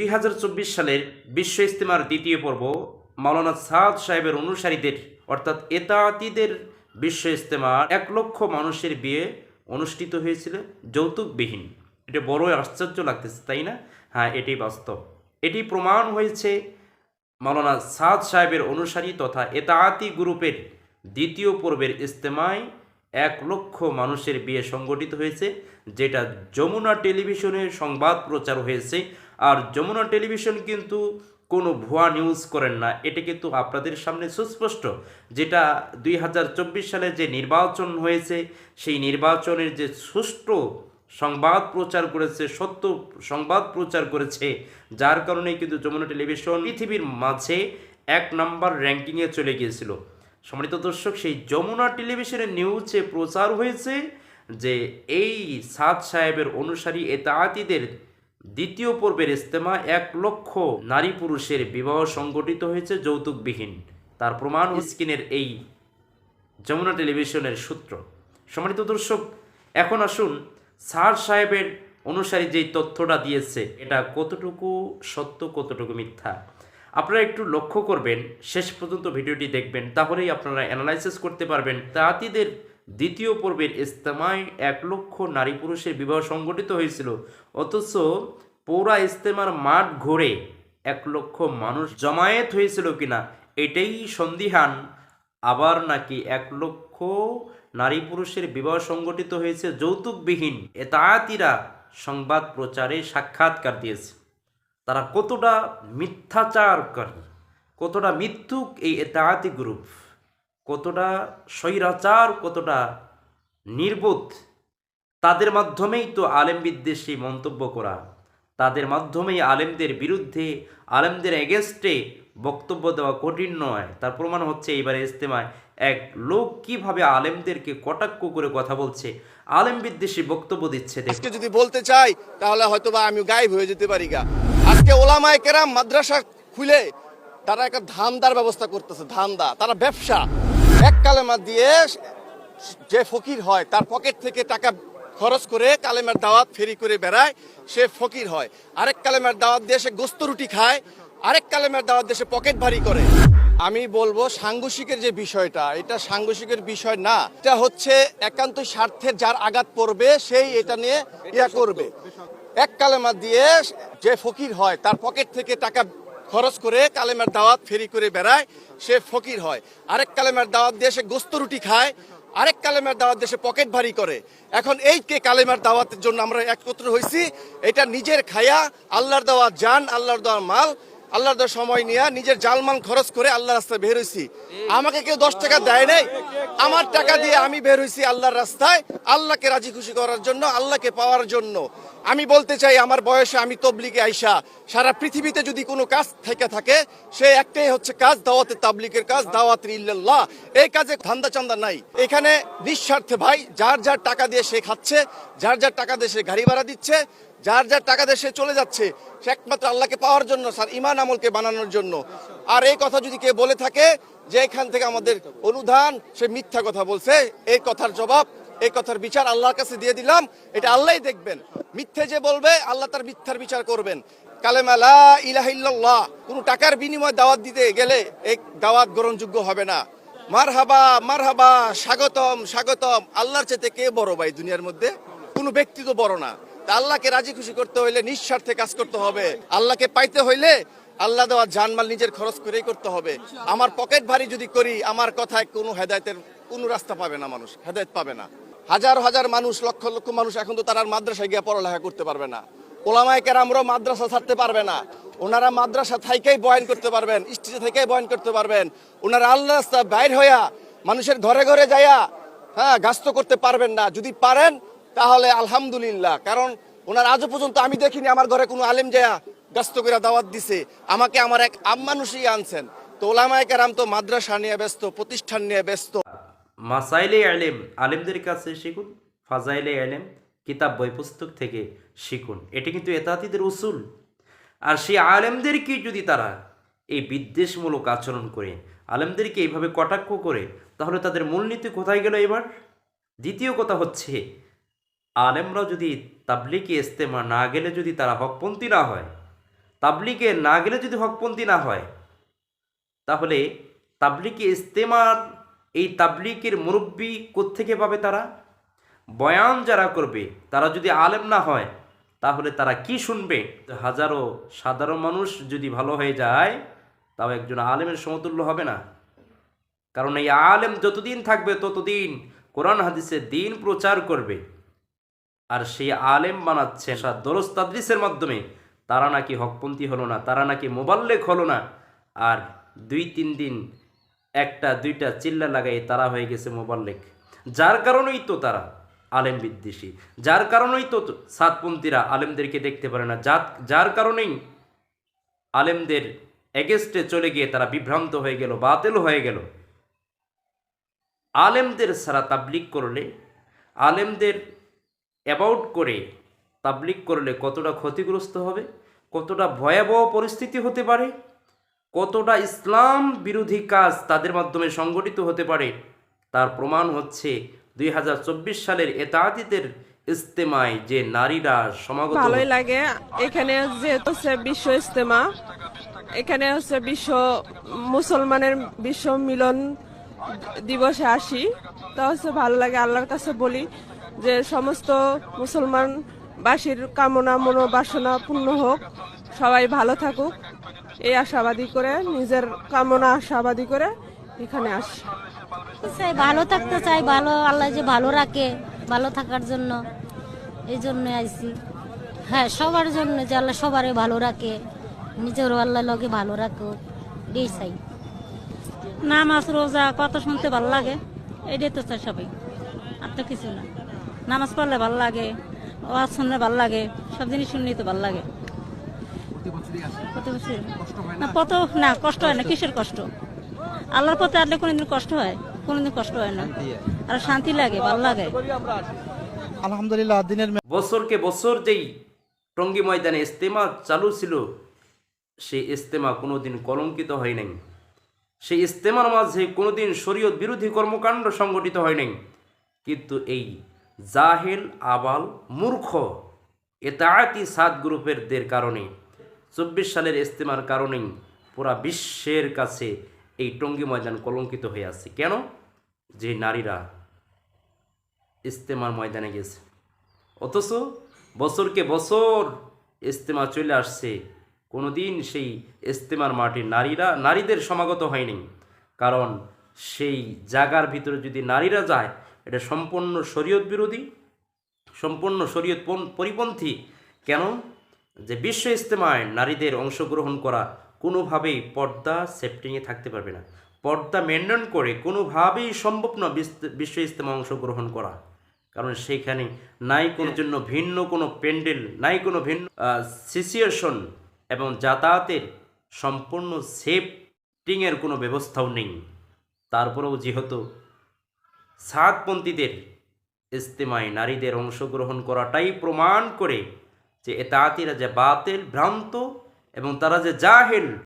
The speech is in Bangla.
দুই হাজার চব্বিশ সালের বিশ্ব ইস্তেমার দ্বিতীয় পর্ব মাওলানা সাদ সাহেবের অনুসারীদের, অর্থাৎ এতাতিদের বিশ্ব ইস্তেমার এক লক্ষ মানুষের বিয়ে অনুষ্ঠিত হয়েছিল যৌতুকবিহীন। এটা বড়ই আশ্চর্য লাগতেছে, তাই না? হ্যাঁ এটি বাস্তব। এটি প্রমাণ হয়েছে মাওলানা সাদ সাহেবের অনুসারী তথা এতাআতি গ্রুপের দ্বিতীয় পর্বের ইস্তেমায় এক লক্ষ মানুষের বিয়ে সংগঠিত হয়েছে, যেটা যমুনা টেলিভিশনে সংবাদ প্রচার হয়েছে আর যমুনা টেলিভিশন কিন্তু কোনো ভুয়া নিউজ করেন না। এটা কিন্তু আপনাদের সামনে সুস্পষ্ট, যেটা দুই হাজার চব্বিশ সালে যে নির্বাচন হয়েছে, সেই নির্বাচনের যে সুষ্ঠু সংবাদ প্রচার করেছে, সত্য সংবাদ প্রচার করেছে, যার কারণে কিন্তু যমুনা টেলিভিশন পৃথিবীর মাঝে এক নাম্বার র্যাঙ্কিংয়ে চলে গিয়েছিল। সম্মানিত দর্শক, সেই যমুনা টেলিভিশনের নিউজে প্রচার হয়েছে যে এই সাদ সাহেবের অনুসারী এতাতিদের দ্বিতীয় পর্বের ইস্তেমা এক লক্ষ নারী পুরুষের বিবাহ সংগঠিত হয়েছে যৌতুকবিহীন। তার প্রমাণ স্কিনের এই যমুনা টেলিভিশনের সূত্র। সম্মানিত দর্শক, এখন আসুন স্যার সাহেবের অনুসারী যেই তথ্যটা দিয়েছে, এটা কতটুকু সত্য, কতটুকু মিথ্যা? আপনারা একটু লক্ষ্য করবেন, শেষ পর্যন্ত ভিডিওটি দেখবেন, তাহলেই আপনারা অ্যানালাইসিস করতে পারবেন। তাঁতিদের দ্বিতীয় পর্বের ইস্তেমায় এক লক্ষ নারী পুরুষের বিবাহ সংগঠিত হয়েছিল। অথচ পৌরা ইস্তেমার মাঠ ঘুরে এক লক্ষ মানুষ জমায়েত হয়েছিল কিনা, এটাই সন্দিহান। আবার নাকি এক লক্ষ নারী পুরুষের বিবাহ সংগঠিত হয়েছে যৌতুকবিহীন, এতায়াতিরা সংবাদ প্রচারে সাক্ষাৎকার দিয়েছে। তারা কতটা মিথ্যাচার করে কতটা মিথ্যুক এই এতায়াতি গ্রুপ? কতটা স্বৈরাচার, কতটা নির্বোধ, তাদের মাধ্যমেই তো আলেম বিদ্বেষী মন্তব্য করা। তাদের মাধ্যমেই আলেমদের বিরুদ্ধে, আলেমদের এগেনস্টে বক্তব্য দেওয়া কঠিন নয়। তার প্রমাণ হচ্ছে এইবারে ইজতেমায় এক লোক কীভাবে আলেমদেরকে কটাক্ষ করে কথা বলছে আলেম বিদ্বেষী বক্তব্য দিচ্ছে আজকে যদি বলতে চাই, তাহলে হয়তো বা আমি গায়েব হয়ে যেতে পারি গা। আজকে ওলামায় কেরাম মাদ্রাসা খুলে তারা একটা ধান্দার ব্যবস্থা করতেছে, ধান্দা। তারা ব্যবসা। এক কালেমা দিয়ে যে ফকির হয়, তার পকেট থেকে টাকা খরচ করে কালেমার দাওয়াত ফেরি করে বেড়ায়, সে ফকির হয়। আরেক কালেমার দাওয়াত দিয়ে সে গোস্ত রুটি খায়, আরেক কালেমার দাওয়াত দিয়ে সে পকেট ভারী করে। আমি বলব, সাংঘর্ষিকের যে বিষয়টা, এটা সাংঘর্ষিকের বিষয় না। এটা হচ্ছে একান্ত স্বার্থের যার আঘাত পড়বে, সেই এটা নিয়ে ইয়া করবে। এক কালেমা দিয়ে যে ফকির হয়, তার পকেট থেকে টাকা খরচ করে কালেমের দাওয়াত ফেরি করে বেড়ায়, সে ফকির হয়। আরেক কালেমের দাওয়াত দিয়ে সে গোস্ত রুটি খায়, আরেক কালেমের দাওয়াত সে পকেট ভারী করে। এখন এই কে কালেমের দাওয়াতের জন্য আমরা একত্র হয়েছি এটা নিজের খায়া, আল্লাহর দেওয়া যান আল্লাহর দেওয়া মাল আল্লাহর সময় নিয়ে নিজের জালমান খরচ করে আল্লাহর রাস্তায় বের হয়েছি আমাকে কেউ দশ টাকা দেয় নাই। আমার টাকা দিয়ে আমি বের হয়েছি আল্লাহর রাস্তায়। আল্লাহকে রাজি খুশি করার জন্য, আল্লাহকে পাওয়ার জন্য। আমি বলতে চাই, আমার বয়সে আমি তবলিগে আইসা সারা পৃথিবীতে যদি কোনো কাজ থেকে থাকে, সে একটাই হচ্ছে কাজ, দাওয়াতে তাবলিকের কাজ, দাওয়াত ইল্লাল্লাহ। এই কাজে ধান্দা চান্দা নাই। এখানে নিঃস্বার্থে ভাই, যার যার টাকা দিয়ে সে খাচ্ছে, যার যার টাকা দিয়ে সে গাড়ি ভাড়া দিচ্ছে যার যার টাকা সে চলে যাচ্ছে, সে একমাত্র আল্লাহকে পাওয়ার জন্য স্যার ইমান আমলকে বানানোর জন্য। আর এই কথা যদি কেউ বলে থাকে যে এখান থেকে আমাদের অনুদান সে মিথ্যা কথা বলছে, এই কথার জবাব, এই কথার বিচার আল্লাহর কাছে দিয়ে দিলাম, এটা আল্লাহই দেখবেন। মিথ্যে যে বলবে, আল্লাহ তার মিথ্যার বিচার করবেন। কালেমা লা ইলাহা ইল্লাল্লাহ, কোনো টাকার বিনিময়ে দাওয়াত দিতে গেলে এই দাওয়াত গ্রহণযোগ্য হবে না। মারহাবা মারহাবা, স্বাগতম স্বাগতম। আল্লাহর চেতে কে বড় ভাই দুনিয়ার মধ্যে? কোনো ব্যক্তি তো বড় না। আল্লাহকে রাজি খুশি করতে হইলে নিঃস্বার্থে কাজ করতে হবে। আল্লাহকে পাইতে হইলে আল্লাহ দেওয়া জানমাল নিজের খরচ করেই করতে হবে। আমার পকেট ভারী যদি করি, আমার কথায় কোনো হেদায়তের, কোনো রাস্তা পাবে না মানুষ, হেদায়ত পাবে না। হাজার হাজার মানুষ, লক্ষ লক্ষ মানুষ এখন তো তারা মাদ্রাসায় গিয়ে পড়ালেখা করতে পারবে না। ওলামায় কেরামরাও মাদ্রাসা ছাড়তে পারবে না। ওনারা মাদ্রাসা থাইকেই বয়ান করতে পারবেন, স্টেজে থেকেই বয়ান করতে পারবেন। ওনারা আল্লাহ রাস্তা বাইর হইয়া মানুষের ঘরে ঘরে যাইয়া হ্যাঁ গাস্ত করতে পারবেন না। যদি পারেন, তাহলে আলহামদুলিল্লাহ। কারণ ওনার আজও পর্যন্ত আমি দেখিনি আমার ঘরে কোনো আলেম যায়া গাস্ত করে দাওয়াত দিছে। আমাকে আমার এক আম্মানুষই আনছেন। তো ওলামায় কেরাম তো মাদ্রাসা নিয়ে ব্যস্ত, প্রতিষ্ঠান নিয়ে ব্যস্ত। মাসাইলে আলেম, আলেমদের কাছে শিখুন, ফাজাইলে আলেম, কিতাব, বই, পুস্তক থেকে শিখুন। এটি কিন্তু এতাতিদের উসুল। আর সেই আলেমদেরকে যদি তারা এই বিদ্বেষমূলক আচরণ করে, আলেমদেরকে এইভাবে কটাক্ষ করে, তাহলে তাদের মূলনীতি কোথায় গেল এবার? দ্বিতীয় কথা হচ্ছে আলেমরা যদি তাবলিকি ইস্তেমা না গেলে যদি তারা হকপন্থী না হয়, তাবলিগে না গেলে যদি হকপন্থী না হয়, তাহলে তাবলিকে ইস্তেমার, এই তাবলিকের মুরব্বী কোত্থেকে পাবে তারা? বয়ান যারা করবে, তারা যদি আলেম না হয়, তাহলে তারা কি শুনবে? হাজারো সাধারণ মানুষ যদি ভালো হয়ে যায়, তাও একজন আলেমের সমতুল্য হবে না। কারণ এই আলেম যতদিন থাকবে, ততদিন কোরআন হাদিসের দিন প্রচার করবে। আর সেই আলেম বানাচ্ছে দরস তাদরিসের মাধ্যমে, তারা নাকি হকপন্থী হলো না, তারা নাকি মোবাল্লেক হলো না। আর দুই তিন দিন একটা, দুইটা চিল্লা লাগাই তারা হয়ে গেছে মোবাল্লেক। যার কারণেই তো তারা আলেম বিদ্বেষী, যার কারণেই তো সাতপন্থীরা আলেমদেরকে দেখতে পারে না, যার যার কারণেই আলেমদের এগেস্টে চলে গিয়ে তারা বিভ্রান্ত হয়ে গেল, বাতিল হয়ে গেল। আলেমদের সারা তাবলিক করলে, আলেমদের অ্যাবাউট করে তাবলিক করলে কতটা ক্ষতিগ্রস্ত হবে? কতটা ভয়াবহ পরিস্থিতি হতে পারে? কতটা ইসলাম বিরোধী কাজ তাদের মাধ্যমে সংগঠিত হতে পারে? তার প্রমাণ হচ্ছে দুই সালের এতাদিদের ইস্তেমায় যে নারীরা সমাগত ভালোই লাগে। এখানে যেহেতু বিশ্ব ইস্তেমা এখানে হচ্ছে বিশ্ব মুসলমানের বিশ্ব মিলন দিবসে আসি। তা হচ্ছে ভালো লাগে আল্লাহর কাছে বলি। যে সমস্ত মুসলমান বাসীর কামনা মনোবাসনা পূর্ণ হোক সবাই ভালো থাকুক। এই আশাবাদী করে নিজের কামনা আশাবাদী করে এখানে আসি চাই ভালো থাকতে চাই ভালো আল্লাহ যে ভালো রাখে ভালো থাকার জন্য। এই জন্য আইসি হ্যাঁ সবার জন্য যে আল্লাহ সবারই ভালো রাখে নিজেরও আল্লাহ লগে ভালো রাখো এই চাই। নামাজ রোজা কত শুনতে ভালো লাগে এটাই তো চাই সবাই আর তো কিছু না। নামাজ পড়লে ভালো লাগে ওয়াজ শুনলে ভালো লাগে সব জিনিস শুনলেই তো ভালো লাগে। না? কত না কষ্ট হয় না কিসের কষ্ট? আল্লাহর পথে আসলে কোনোদিন কষ্ট হয় কোনোদিন কষ্ট হয় না। আর শান্তি লাগে ভালো লাগে। আলহামদুলিল্লাহ দিনের বছরকে বছর যেই টঙ্গী ময়দানে ইস্তেমা চালু ছিল সেই ইস্তেমা কোনোদিন কলঙ্কিত হয় নাই। সেই ইস্তেমার মাঝে কোনোদিন শরীয়ত বিরোধী কর্মকাণ্ড সংগঠিত হয় নাই। কিন্তু এই জাহেল, আবাল, মূর্খ। এতায়াতি সাত গ্রুপের দের কারণে, চব্বিশ সালের ইস্তেমার কারণেই পুরা বিশ্বের কাছে এই টঙ্গী ময়দান কলঙ্কিত হয়ে আছে। কেন? যে নারীরা ইস্তেমার ময়দানে গেছে। অথচ বছরকে বছর ইস্তেমা চলে আসছে। কোনোদিন সেই ইস্তেমার মাঠে নারীরা, নারীদের সমাগত হয়নি। কারণ সেই জায়গার ভিতরে যদি নারীরা যায় এটা সম্পূর্ণ শরীয়ত বিরোধী, সম্পূর্ণ শরীয়ত পরিপন্থী। কেন? যে বিশ্ব ইস্তেমায় নারীদের অংশগ্রহণ করা কোনোভাবেই পর্দা সেফটিংয়ে থাকতে পারবে না। পর্দা মেনটেন করে কোনোভাবেই সম্ভব না বিশ্ব ইস্তেমা অংশগ্রহণ করা। কারণ সেইখানে নাই কোনো জন্য ভিন্ন কোনো প্যান্ডেল, নাই কোনো ভিন্ন সিচুয়েশন এবং যাতায়াতের সম্পূর্ণ সেফটিংয়ের কোনো ব্যবস্থাও নেই। তারপরেও যেহেতু সাতপন্থীদের ইস্তেমায় নারীদের অংশগ্রহণ করাটাই প্রমাণ করে যে এ এতাতিরা যে বাতেল, ভ্রান্ত এবং তারা যে জাহেল